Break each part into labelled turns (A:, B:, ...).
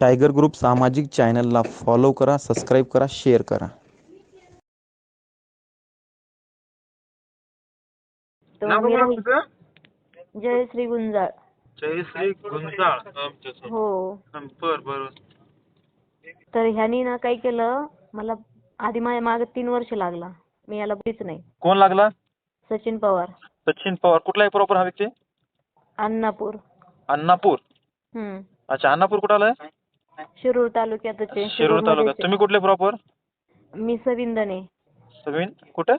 A: Tiger group सामाजिक चॅनलला follow करा सबस्क्राईब करा शेअर करा.
B: तर
C: नाव
B: मी
C: काय
B: राहील
C: तुझं
B: जयश्री गुंजाळ.
C: जयश्री गुंजाळ.
B: हो.
C: बर बर.
B: तर ह्यानी ना काय केलं मला आधी माझ्या मागे तीन वर्ष लागला. मी याला बघीच नाही.
C: कोण लागला?
B: सचिन पवार.
C: सचिन पवार. कुठला आहे प्रॉपर हा व्यक्ती?
B: अण्णापूर
C: अण्णापूर
B: हम्म.
C: अच्छा अण्णापूर कुठं आलाय?
B: शिरूर तालुक्यातच आहे
C: शिरूर तालुक्यात. तुम्ही कुठले प्रॉपर.
B: मी सविंदने.
C: सगळी कुठं?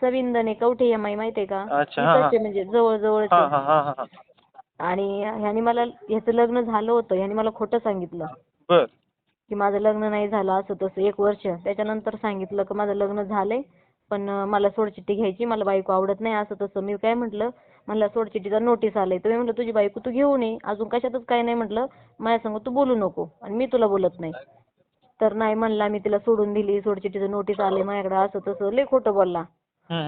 B: सविंदने कवठे एम आय माहितीये का?
C: अच्छा, हा, हा.
B: इथंच आहे म्हणजे जवळ जवळच
C: हा. हा हा हा हा.
B: आणि ह्यानी मला ह्याचं लग्न झालं होतं ह्यानी मला खोटं सांगितलं.
C: बर.
B: की माझं लग्न नाही झालं असं तसं एक वर्ष. त्याच्यानंतर सांगितलं की माझं लग्न झालंय पण अं, मला सोडचिठ्ठी घ्यायची मला बायको आवडत नाही असं तसं. मी काय म्हटलं मला सोडचिठ्ठीचा नोटीस आलंय. तर मी म्हटलं तुझी बायको तू घेऊन ये? अजून कशातच काय नाही म्हटलं. माझ्या संग तू बोलू नको. आणि मी तुला बोलत नाही. तर नाही म्हणला मी तिला सोडून दिली. सोडचिठ्ठीचं नोटीस आले माझ्याकडे. असं तसं लय खोटं बोलला.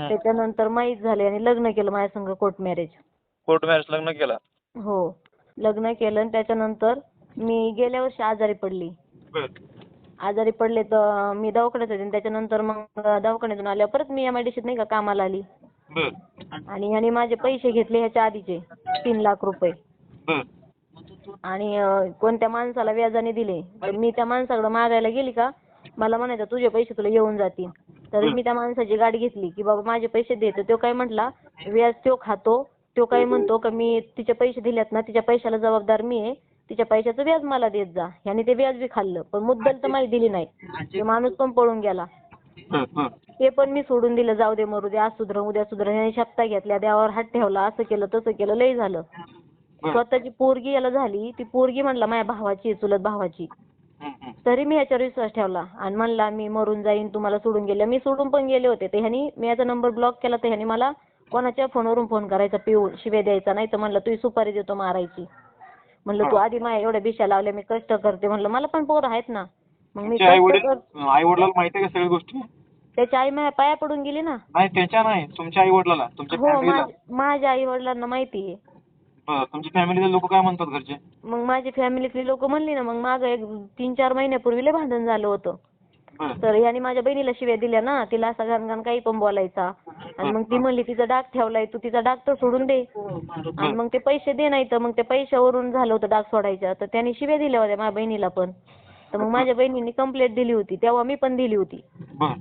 B: त्याच्यानंतर माहीत झाले आणि लग्न केलं माझ्या संग कोर्ट मॅरेज
C: कोर्ट मॅरेज लग्न केला?
B: हो. लग्न केलं आणि त्याच्यानंतर मी गेल्या वर्षी आजारी पडली. आजारी पडले तर मी दवाखान्यात होते आणि त्याच्यानंतर मग दवाखान्यातून आल्यावर परत मी एमआयडीसीत नाही का कामाला आली.
C: बर.
B: आणि ह्याने माझे पैसे घेतले ह्याच्या आधीचे तीन लाख रुपये.
C: बर.
B: आणि अं, कोणत्या माणसाला व्याजाने दिले? तर मी त्या माणसाकडे मागायला गेली का? मला म्हणायचं तुझे पैसे तुला येऊन जातील. तर मी त्या माणसाची गाडी घेतली की बाबा माझे पैसे दे. तर तो काय म्हटला व्याज तो खातो तो काय म्हणतो का मी तिचे पैसे दिलेत ना तिच्या पैशाला जबाबदार मी आहे तिच्या पैशाचं व्याज मला देत जा. ह्याने ते व्याज बी खाल्लं पण मुद्दल तर मला दिली नाही. ते माणूस पण पळून गेला. ते पण मी सोडून दिलं जाऊ दे मरू दे आज सुधर उद्या सुधर. ह्याने शब्दा घेतल्या देवावर हात ठेवला असं केलं तसं केलं लय झालं. स्वतःची पोरगी याला झाली ती पोरगी म्हणला माझ्या भावाची चुलत भावाची. तरी मी ह्याच्यावर विश्वास ठेवला आणि म्हणला मी मरून जाईन तुम्हाला सोडून गेले. मी सोडून पण गेले होते. तर ह्यानी मी याचा नंबर ब्लॉक केला तर ह्यानी मला कोणाच्या फोनवरून फोन करायचा पिऊन शिव्या द्यायचा. नाही तर म्हणलं तुझी सुपारी देतो मारायची. म्हणलं तू आधी माझ्या एवढ्या बिशा लावल्या मी कष्ट करते. म्हणलं मला पण पोरं आहेत ना. मग मी
C: आई
B: कष्ट
C: वडील आई माहिती आहे का सगळ्या गोष्टी?
B: त्याची आई माझ्या पाया पडून गेली ना.
C: नाही त्याच्या नाही तुमच्या आई वडिलाला तुमच्या
B: हो
C: फॅमिलीला
B: माझ्या आई वडिलांना माहिती आहे.
C: बर तुमच्या लोक काय म्हणतात घरचे?
B: मग माझी फॅमिलीतली लोक म्हणली ना मग मागं एक तीन चार महिन्यापूर्वी लय भांडण झालं होतं.
C: बर.
B: तर याने माझ्या बहिणीला शिव्या दिल्या ना तिला असा घाण काही पण बोलायचा. आणि मग ती म्हणली तिचा डाग ठेवलाय तू तिचा डाग तर सोडून दे. आणि मग ते पैसे दे नाही तर मग ते पैशावरून झालं होतं डाग सोडायच्या तर त्याने शिव्या दिल्या होत्या माझ्या बहिणीला पण. तर मग माझ्या बहिणीने कंप्लेंट दिली होती. तेव्हा मी पण दिली होती.
C: बर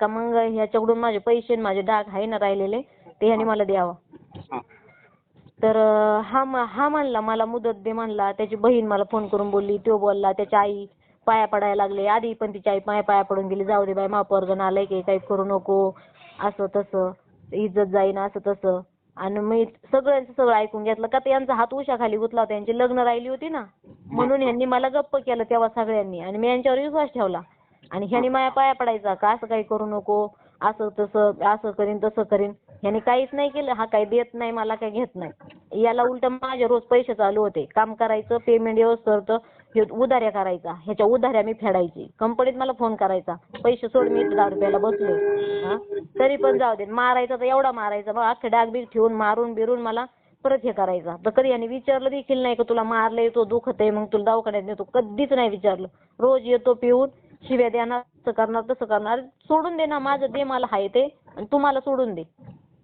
B: का मग ह्याच्याकडून माझे पैसे आणि माझे डाग आहे ना राहिलेले ते ह्याने मला द्यावं. तर अं, हा म- हा म्हणला मला मुदत दे म्हणला. त्याची बहीण मला फोन करून बोलली तो बोलला त्याची आई पाया पडायला लागले. आधी पण तिची आई पाया पाया पडून गेली. जाऊ दे बाई मा पोरगं आलंय की काही करू नको. असं तसं इज्जत जाईन असं तसं. आणि मी सगळ्यांचं सगळं ऐकून घेतलं. का ते यांचा हात उशाखाली गुतला होता. यांची लग्न राहिली होती ना. म्हणून यांनी मला गप्प केलं तेव्हा सगळ्यांनी. आणि मी यांच्यावर विश्वास ठेवला. आणि ह्यानी माझ्या पाया पडायचा का असं काही करू नको असं तसं असं करीन तसं करीन. ह्यानी काहीच नाही केलं. हा काही देत नाही मला काही घेत नाही. याला उलट माझे रोज पैसे चालू होते. काम करायचं पेमेंट व्यवस्थित हे उधाऱ्या करायचा. ह्याच्या उधाऱ्या मी फेडायची. कंपनीत मला फोन करायचा. पैसे सोड मी दहा रुपयाला बसले. तरी पण जाऊ दे. मारायचा तर एवढा मारायचा. मग अख्खे डाग बीग ठेवून मारून बिरून मला परत हे करायचा. तर कधी याने विचारलं देखील नाही का तुला मारलंय तो दुखत आहे मग तुला दवाखान्यात नेतो. कधीच नाही विचारलं. रोज येतो पिऊन शिव्या देणार असं करणार तसं करणार. सोडून दे ना माझं दे मला हाय ते. आणि सोडून दे.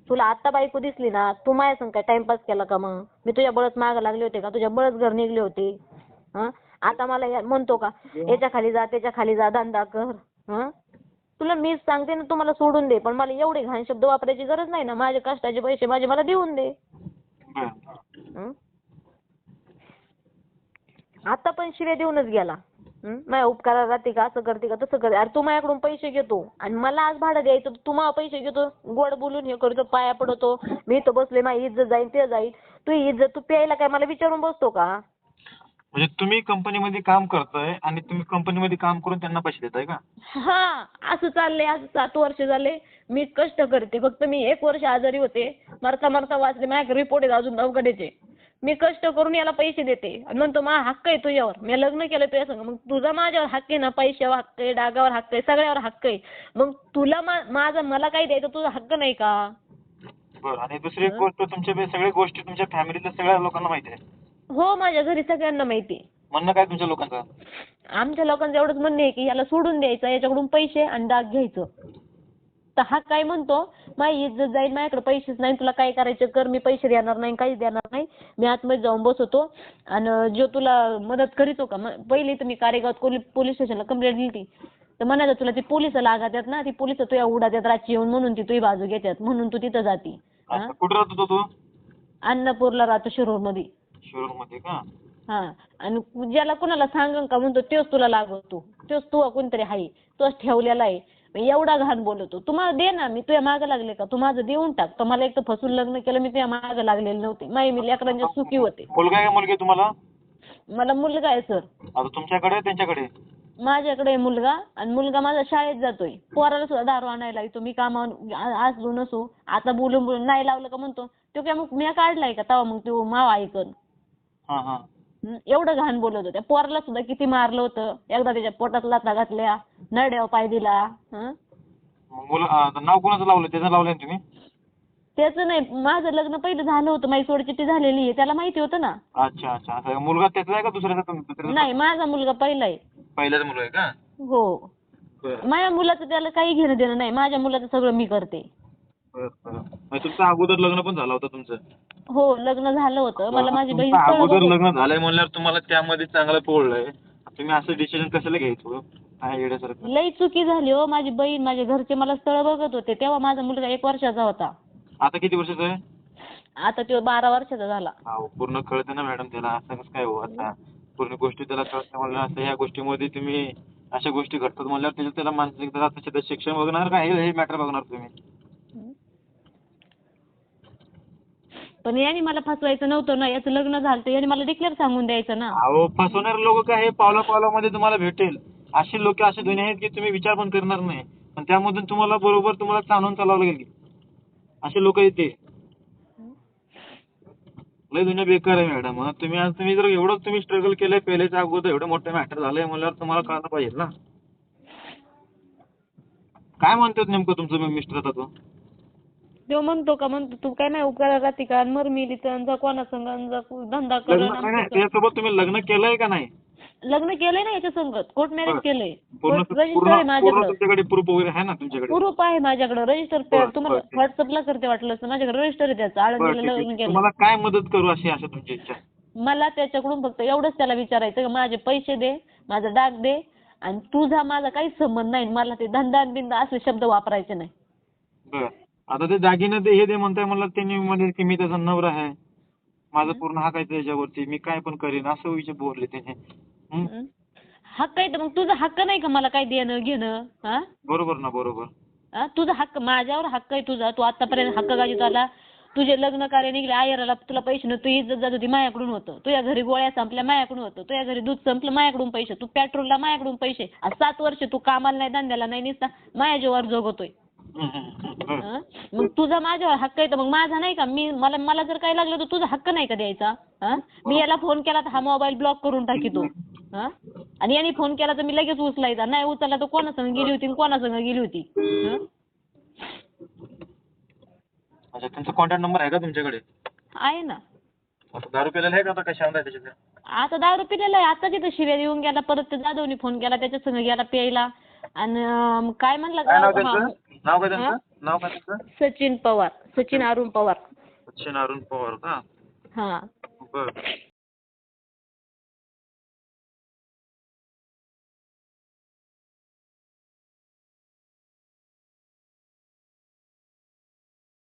B: तुला आता बायको दिसली ना तू माझ्या संग काय टाइमपास केला का मग? मी तुझ्या बळच माग लागले होते का? तुझ्या बळच घर निघले होते. हा? आता मला या- म्हणतो का याच्या खाली जा त्याच्याखाली जा धंदा कर. तुला मीच सांगते ना तुम्हाला सोडून दे. पण मला एवढे घाण शब्द वापरायची गरज नाही ना. माझे कष्टाचे पैसे माझे मला देऊन दे. आता पण शिव्या देऊनच गेला? माझ्या उपकाराला राहते का? असं करते का? तसं करते. अरे तू माझ्याकडून पैसे घेतो. आणि मला आज भाडं द्यायचं तू मला पैसे घेतो. गोड बोलून हे करतो पाया पडतो. मी इथं बसले माझी इज्जत जाईल ते जाईल तू इज्जत तू प्यायला काय मला विचारून बसतो का?
C: म्हणजे तुम्ही कंपनीमध्ये काम करताय आणि तुम्ही कंपनीमध्ये काम करून त्यांना पैसे देताय का?
B: हा असं चाललंय असं सात वर्ष झाले. मी कष्ट करते. फक्त मी एक वर्ष आजारी होते. मरता मरता वाचले माझ्याकडे रिपोर्ट आहेत अजून दवाखान्याचे मी कष्ट करून याला पैसे देते. आणि म्हणतो माझा हक्क आहे तुझ्यावर. मी लग्न केलं तुझ्या संग. मग तुझा माझ्यावर हक्क आहे ना? पैशावर हक्क आहे डागावर हक्क आहे सगळ्यावर हक्क आहे. मग तुला मा- माझा मला काही द्यायचं तुझा हक्क नाही का?
C: बरं आणि दुसरी एक गोष्ट तुमच्या बे- सगळ्या गोष्टी तुमच्या फॅमिलीतल्या सगळ्या लोकांना माहिती आहे.
B: हो माझ्या घरी सगळ्यांना माहिती आहे.
C: म्हणणं काय तुमच्या लोकांचं?
B: आमच्या लोकांचं एवढंच म्हणणं आहे की याला सोडून द्यायचं याच्याकडून पैसे आणि डाग घ्यायचं. तर हा काय म्हणतो? माझी इज्जत जाईल माझ्याकडे पैसेच नाही तुला काय करायचं कर मी पैसे देणार नाही काहीच देणार नाही. मी आतमध्ये जाऊन बसवतो आणि जो तुला मदत करीतो का? म- पहिली तर मी कारेगावात पोलीस स्टेशनला कंप्लेंट दिली होती तर म्हणायचं तुला ती पोलीस लागतात ना ती पोलीस तुझ्या उडात्यात रातची येऊन म्हणून ती तुझी बाजू घेतात म्हणून तू तिथं जाती. हा?
C: अच्छा कुठे राहत होता तू?
B: अन्नपूरला राहतो शिरूरमध्ये.
C: शिरूरमध्ये का?
B: हा. आणि ज्याला कोणाला सांगन का म्हणतो तोच तुला लागतो तोच तू कोणतरी आहे. तोच ठेवलेला आहे. मग एवढा घाण बोलतो. तुम्हाला दे ना मी तुझ्या मागं लागले का? तू माझं देऊन टाक. तर मला एक तर फसून लग्न केलं मी तुझ्या मागं लागलेले नव्हते. माई मी लेकरांच्या सुखी होते.
C: मुलगा आहे का मुलगी आहे तुम्हाला?
B: मला मुलगा आहे सर.
C: आता तुमच्याकडे त्यांच्याकडे?
B: माझ्याकडे आहे मुलगा आणि मुलगा माझा शाळेत जातोय. पोराला सुद्धा दारू आणायला येतो मी कामावर आ- असलो नसो. आता बोलून बोलून नाही लावलं का म्हणतो. तो काय मग मी काढलाय का? तेव्हा मग तो मावा ऐकन.
C: हा हा
B: हं, एवढं घाण बोलत होत्या. पोराला सुद्धा किती मारलं होतं. एकदा त्याच्या पोटात लाथा घातल्या. नरड्यावर पाय दिला. हं?
C: मग मुलं आता नाव कोणाचं लावलं? त्याचं लावलं ना तुम्ही?
B: त्याचं नाही. माझं लग्न पहिलं झालं होतं. माझी सोडचिठ्ठी झालेली आहे. त्याला माहिती होतं ना.
C: अच्छा अच्छा. असं आहे. मुलगा त्याचा आहे का दुसऱ्याचा तुम- दुसऱ्याचा
B: नाही माझा मुलगा पहिला आहे.
C: पहिल्याचा मुलगा आहे का?
B: हो.
C: बरं.
B: माझ्या मुलाचं त्याला काही घेणं देणं नाही. माझ्या मुलाचं सगळं मी करते.
C: बरं बरं. म्हणजे तुमचं अगोदर लग्न पण झालं होतं तुमचं?
B: हो लग्न झालं होतं. मला माझी बहीण
C: तुमचं अगोदर लग्न झालंय म्हणल्यावर तुम्हाला त्यामध्ये चांगलं पोळलंय. तुम्ही असं डिसिजन कशाला घ्यायचं काय येण्यासारखं
B: लई चुकी झाली हो माझी बहीण माझे घरचे मला स्थळ बघत होते. तेव्हा माझा मुलगा एक वर्षाचा होता.
C: आता किती वर्षाचं आहे?
B: आता तो बारा वर्षाचा झाला.
C: अहो पूर्ण कळतं ना मॅडम त्याला. असं कसं काय हो आता? पूर्ण गोष्टी त्याला कळतं म्हणलं असं ह्या गोष्टीमध्ये तुम्ही अशा गोष्टी घडतात म्हणल्यावर त्याच्यात त्याला मानसिक जरा त्याच्यात शिक्षण बघणार का? हे हे मॅटर बघणार तुम्ही?
B: पण याने मला फसवायचं नव्हतं ना याचं लग्न झालं तर याने मला डिक्लेअर सांगून द्यायचं ना.
C: अहो फसवणारे लोक काय हे पावला पावलामध्ये तुम्हाला भेटेल. असे लोक असे दुनिया आहेत की तुम्ही विचार पण करणार नाही. पण त्यामधून तुम्हाला बरोबर तुम्हाला चालून चालावं लागेल की. असे लोक येते. लय दुनिया बेकार आहे मॅडम. तुम्ही आज तुम्ही जर एवढं तुम्ही स्ट्रगल केलंय पहिलेच्या अगोदर एवढं मोठं मॅटर झालंय म्हणल्यावर तुम्हाला कळलं पाहिजे ना. काय म्हणतात नेमकं तुमचं मिस्टर आता तो?
B: तो म्हणतो का म्हणतो तू काय नाही उपकार राहते का? मर मिली तर कोणा संग धंदा कर
C: त्याच्यासोबत तुम्ही लग्न केलंय का नाही?
B: लग्न केलंय ना याच्या संगत. Court marriage. केलंय. रजिस्टर आहे माझ्याकडं.
C: प्रूफ वगैरे आहे ना तुमच्याकडे?
B: प्रूफ आहे माझ्याकडं. रजिस्टर तुम्हाला. व्हॉट्सअपला करते वाटलं तर माझ्याकडे रजिस्टर आहे त्याचं. आळंदीला. लग्न केलं
C: तुम्हाला काय मदत करू अशी अशा तुमची इच्छा?
B: मला त्याच्याकडून फक्त एवढंच त्याला विचारायचं माझे पैसे दे माझा डाग दे आणि तुझा माझा काहीच संबंध नाही. मला ते धंदा बिंदा असे शब्द वापरायचे नाही.
C: आता ते दागिने दे हे दे म्हणताय मला त्यांनी म्हणजे की मी त्याचा नवरा आहे. माझा पूर्ण हक्क आहे त्याच्यावरती. मी काय पण करीन असं विचार बोलले त्याने. हं?
B: हं? हक्क आहे तर मग तुझा हक्क नाही का मला काय देणं घेणं? हा?
C: बरोबर ना बरोबर.
B: हा? तुझा हक्क माझ्यावर हक्क आहे तुझा. तू आतापर्यंत हक्क गाजीत आला तुझे लग्न कार्य निघले. आयराला तुला पैसे नव्हते. तुझी इज्जत जात होती माझ्याकडून होतं. तुझ्या घरी गोळ्या संपल्या माझ्याकडून होतं. तुझ्या घरी दूध संपलं माझ्याकडून पैसे. तू पेट्रोलला माझ्याकडून पैसे. आज सात वर्ष तू कामाला नाही धंद्याला नाही निसता. माझ्या जीवावर जगतोय.
C: हं?
B: मग तुझा माझ्यावर हक्क आहे तर मग माझा नाही का? मी मला मला जर काही लागलं तर तुझा हक्क नाही का द्यायचा? हा? मी याला फोन केला तर हा मोबाईल ब्लॉक करून टाकीतो. हा? आणि याने फोन केला तर मी लगेच उचलायचा. नाही उचलला तर कोणासंग गेली होती आणि कोणासंग गेली होती? हं?
C: अच्छा त्यांचा कॉन्टॅक्ट नंबर आहे का तुमच्याकडे?
B: आहे ना.
C: आता दारू प्यायला आहे का आता? कशा आहे त्याच्यात?
B: आता दारू पिलेला आहे. आता तिथं शिव्या येऊन गेला. परत ते जाधवनी फोन केला त्याच्या संग गेला प्यायला. आणि काय म्हणला
C: काय नाव
B: का
C: त्यांचं? नाव काय त्यांचं? नाव काय त्यांचं?
B: सचिन पवार. सचिन अरुण पवार.
C: सचिन अरुण पवार का?
B: हा.
C: बर.